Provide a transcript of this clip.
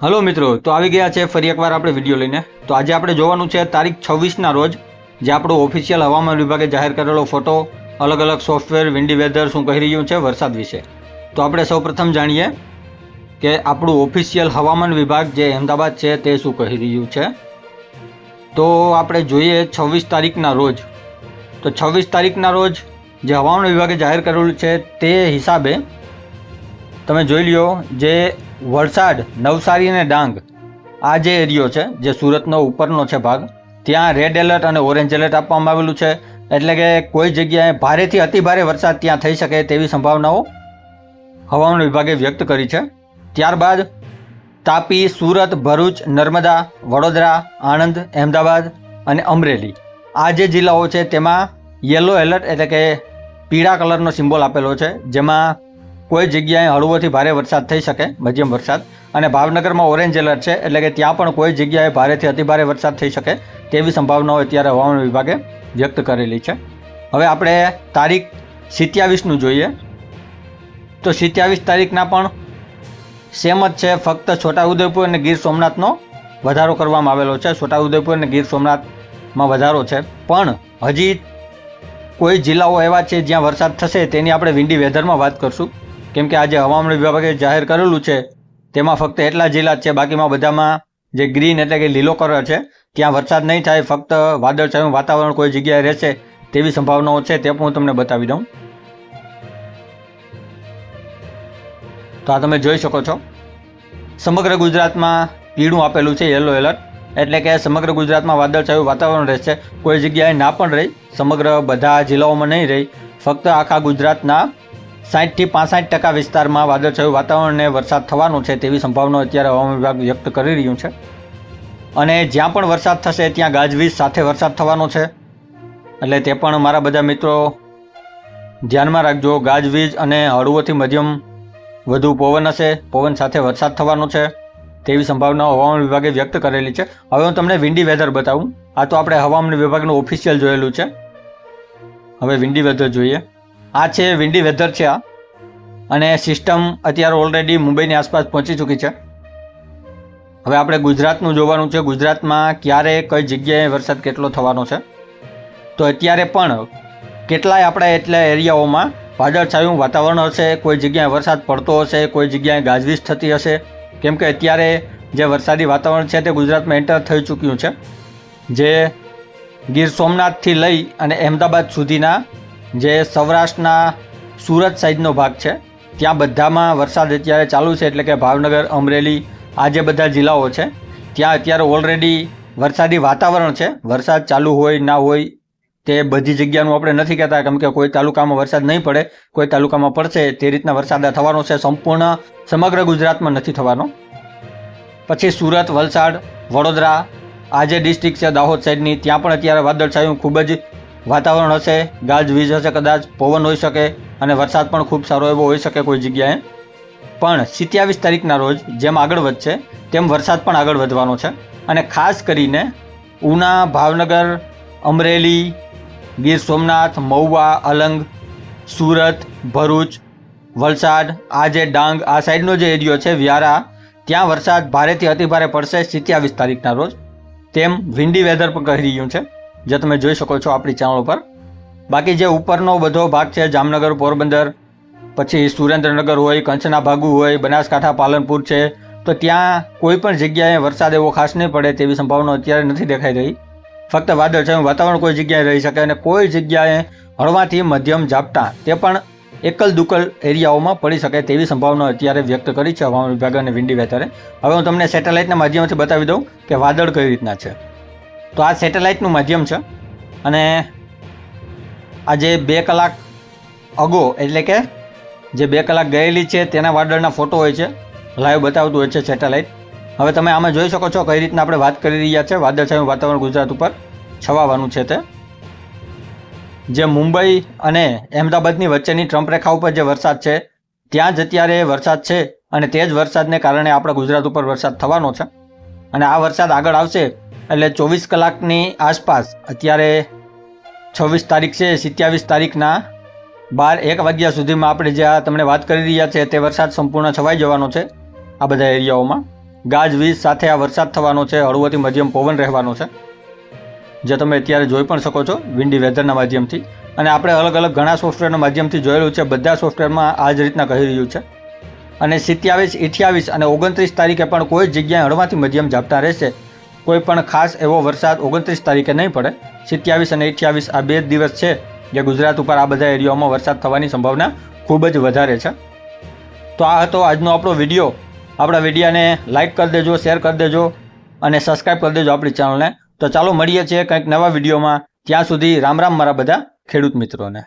Hello મિત્રો, તો આવી ગયા છે ફરી એકવાર આપણે વીડિયો લઈને. તો આજે આપણે જોવાનું છે તારીખ છવ્વીસના રોજ, જે આપણું ઓફિશિયલ હવામાન વિભાગે જાહેર કરેલો ફોટો, અલગ અલગ સોફ્ટવેર વિન્ડી વેધર, શું કહી રહ્યું છે, વરસાદ વિશે. તો આપણે સૌપ્રથમ જાણીએ કે આપણું ઓફિશિયલ હવામાન વિભાગ જે અમદાવાદ છે તે શું કહી રહ્યું છે. તો આપણે જોઈએ છવ્વીસ તારીખના રોજ. તો છવ્વીસ તારીખના રોજ જે હવામાન વિભાગે જાહેર કરેલું છે તે હિસાબે તમે જોઈ લ્યો, જે વલસાડ નવસારી અને ડાંગ આ જે એરિયો છે, જે સુરતનો ઉપરનો છે ભાગ, ત્યાં રેડ એલર્ટ અને ઓરેન્જ એલર્ટ આપવામાં આવેલું છે. એટલે કે કોઈ જગ્યાએ ભારેથી અતિભારે વરસાદ ત્યાં થઈ શકે તેવી સંભાવનાઓ હવામાન વિભાગે વ્યક્ત કરી છે. ત્યારબાદ તાપી, સુરત, ભરૂચ, નર્મદા, વડોદરા, આણંદ, અહેમદાબાદ અને અમરેલી આ જે જિલ્લાઓ છે, તેમાં યલો એલર્ટ એટલે કે પીળા કલરનો સિમ્બોલ આપેલો છે, જેમાં કોઈ જગ્યાએ હળવોથી ભારે વરસાદ થઈ શકે, મધ્યમ વરસાદ. અને ભાવનગરમાં ઓરેન્જ એલર્ટ છે, એટલે કે ત્યાં પણ કોઈ જગ્યાએ ભારેથી અતિભારે વરસાદ થઈ શકે તેવી સંભાવનાઓ અત્યારે હવામાન વિભાગે વ્યક્ત કરેલી છે. હવે આપણે તારીખ સિત્યાવીસનું જોઈએ. તો સિત્યાવીસ તારીખના પણ સેમ જ છે, ફક્ત છોટાઉદેપુર અને ગીર સોમનાથનો વધારો કરવામાં આવેલો છે. છોટાઉદેપુર અને ગીર સોમનાથમાં વધારો છે. પણ હજી કોઈ જિલ્લાઓ એવા છે જ્યાં વરસાદ થશે તેની આપણે વિન્ડી વેધરમાં વાત કરશું. કેમ કે આજે હવામાન વિભાગે જાહેર કરેલું છે, તેમાં ફક્ત એટલા જિલ્લા જ છે, બાકીમાં બધામાં જે ગ્રીન એટલે કે લીલો કલર છે, ત્યાં વરસાદ નહીં થાય, ફક્ત વાદળછાયું વાતાવરણ કોઈ જગ્યાએ રહેશે તેવી સંભાવનાઓ છે, તે પણ હું તમને બતાવી દઉં. તો આ તમે જોઈ શકો છો. સમગ્ર ગુજરાતમાં પીળું આપેલું છે યલો એલર્ટ એટલે કે સમગ્ર ગુજરાતમાં વાદળછાયું વાતાવરણ રહેશે, કોઈ જગ્યાએ ના પણ રહી, સમગ્ર બધા જિલ્લાઓમાં નહીં રહી, ફક્ત આખા ગુજરાતના સાઠથી પાસઠ ટકા વિસ્તારમાં વાદળછાયું વાતાવરણ અને વરસાદ થવાનો છે તેવી સંભાવના અત્યારે હવામાન વિભાગ વ્યક્ત કરી રહ્યું છે. અને જ્યાં પણ વરસાદ થશે, ત્યાં ગાજવીજ સાથે વરસાદ થવાનો છે. એટલે તે પણ મારા બધા મિત્રો ધ્યાનમાં રાખજો, ગાજવીજ અને હળવોથી મધ્યમ વધુ પવન હશે, પવન સાથે વરસાદ થવાનો છે તેવી સંભાવનાઓ હવામાન વિભાગે વ્યક્ત કરેલી છે. હવે હું તમને વિન્ડી વેધર બતાવું. આ તો આપણે હવામાન વિભાગનું ઓફિશિયલ જોયેલું છે. હવે વિન્ડી વેધર જોઈએ. આ છે વિન્ડી વેધર છે આ. અને સિસ્ટમ અત્યારે ઓલરેડી મુંબઈની આસપાસ પહોંચી ચૂકી છે. હવે આપણે ગુજરાતનું જોવાનું છે. ગુજરાતમાં ક્યારે કઈ જગ્યાએ વરસાદ કેટલો થવાનો છે. તો અત્યારે પણ કેટલાય આપણા એટલા એરિયાઓમાં વાદળછાયું વાતાવરણ હશે, કોઈ જગ્યાએ વરસાદ પડતો હશે, કોઈ જગ્યાએ ગાજવીજ થતી હશે. કેમ કે અત્યારે જે વરસાદી વાતાવરણ છે તે ગુજરાતમાં એન્ટર થઈ ચૂક્યું છે. જે ગીર સોમનાથથી લઈ અને અહેમદાબાદ સુધીના જે સૌરાષ્ટ્રના સુરત સાઈડનો ભાગ છે. ત્યાં બધામાં વરસાદ અત્યારે ચાલુ છે એટલે કે ભાવનગર, અમરેલી, આ જે બધા જિલ્લાઓ છે, ત્યાં અત્યારે ઓલરેડી વરસાદી વાતાવરણ છે. વરસાદ ચાલુ હોય ના હોય તે બધી જગ્યાનું આપણે નથી કહેતા કેમ કે કોઈ તાલુકામાં વરસાદ નહીં પડે, કોઈ તાલુકામાં પડશે તે રીતના વરસાદ થવાનો છે. સંપૂર્ણ સમગ્ર ગુજરાતમાં નથી થવાનો. પછી સુરત, વલસાડ, વડોદરા, આ જે ડિસ્ટ્રિક્ટ છે દાહોદ સાઈડની, ત્યાં પણ અત્યારે વાદળછાયું ખૂબ જ વાતાવરણ હશે ગાજવીજ હશે કદાચ, પવન હોઈ શકે અને વરસાદ પણ ખૂબ સારો એવો હોઈ શકે કોઈ જગ્યાએ. પણ સિત્યાવીસ તારીખના રોજ જેમ આગળ વધશે, તેમ વરસાદ પણ આગળ વધવાનો છે. અને ખાસ કરીને ઉના, ભાવનગર, અમરેલી, ગીર સોમનાથ, મહુવા, અલંગ, સુરત, ભરૂચ, વલસાડ, આ જે ડાંગ, આ સાઈડનો જે એરિયો છે, વ્યારા, ત્યાં વરસાદ ભારેથી અતિભારે પડશે સિત્યાવીસ તારીખના રોજ. તેમ વિન્ડી વેધર પણ કહી રહ્યું છે. જે તમે જોઈ શકો છો આપણી ચેનલ ઉપર. બાકી જે ઉપરનો બધો ભાગ છે, જામનગર, પોરબંદર, પછી સુરેન્દ્રનગર હોય, કંચના ભાગુ હોય, બનાસકાંઠા, પાલનપુર છે, તો ત્યાં કોઈ પણ જગ્યાએ વરસાદ એવો ખાસ નહીં પડે તેવી સંભાવના અત્યારે નથી દેખાઈ રહી. ફક્ત વાદળછાયું વાતાવરણ કોઈ જગ્યાએ રહી શકે અને કોઈ જગ્યાએ હળવાથી મધ્યમ ઝાપટા તે પણ એકલ દુકલ એરિયાઓમાં પડી શકે તેવી સંભાવના અત્યારે વ્યક્ત કરી છે હવામાન વિભાગ અને વિન્ડી વેધરે. હવે હું તમને સેટેલાઇટના માધ્યમથી બતાવી દઉં કે વાદળ કઈ રીતના છે. તો આ સેટેલાઇટનું માધ્યમ છે. અને આજે બે કલાક અગો એટલે કે જે બે કલાક ગયેલી છે તેના વાદળના ફોટો હોય છે. લાઈવ બતાવતું હોય છે સેટેલાઇટ. હવે તમે આમાં જોઈ શકો છો કઈ રીતના આપણે વાત કરી રહ્યા છે વાદળછાયું વાતાવરણ ગુજરાત ઉપર છવાવાનું છે તે. જે મુંબઈ અને અહેમદાબાદની વચ્ચેની ટ્રમ્પ રેખા ઉપર જે વરસાદ છે, ત્યાં જ અત્યારે વરસાદ છે અને તે જ વરસાદને કારણે આપણા ગુજરાત ઉપર વરસાદ થવાનો છે. અને આ વરસાદ આગળ આવશે એટલે ચોવીસ કલાકની આસપાસ, અત્યારે છવ્વીસ તારીખ છે, સિત્યાવીસ તારીખના બાર એક વાગ્યા સુધીમાં આપણે જે આ તમને વાત કરી રહ્યા છે, તે વરસાદ સંપૂર્ણ છવાઈ જવાનો છે આ બધા એરિયાઓમાં. ગાજવીજ સાથે આ વરસાદ થવાનો છે, હળવોથી મધ્યમ પવન રહેવાનો છે, જે તમે અત્યારે જોઈ પણ શકો છો વિન્ડી વેધરના માધ્યમથી. અને આપણે અલગ અલગ ઘણા સોફ્ટવેરના માધ્યમથી જોયેલું છે, બધા સોફ્ટવેરમાં આ જ રીતના કહી રહ્યું છે. અને સિત્યાવીસ અઠ્યાવીસ અને ઓગણત્રીસ તારીખે પણ કોઈ જગ્યાએ હળવાથી મધ્યમ ઝાપટા રહેશે. કોઈ પણ ખાસ એવો વરસાદ ઓગણત્રીસ તારીખે નહીં પડે. સિત્યાવીસ અને અઠ્યાવીસ આ બે દિવસ છે જે ગુજરાત ઉપર આ બધા એરિયાઓમાં વરસાદ થવાની સંભાવના ખૂબ જ વધારે છે. તો આ હતો આજનો આપણો વીડિયો. આપણા વિડીયાને લાઇક કરી દેજો, શેર કરી દેજો અને સબસ્ક્રાઈબ કરી દેજો આપણી ચેનલને. તો ચાલો મળીએ છીએ કંઈક નવા વિડીયોમાં. ત્યાં સુધી રામ રામ મારા બધા ખેડૂત મિત્રોને.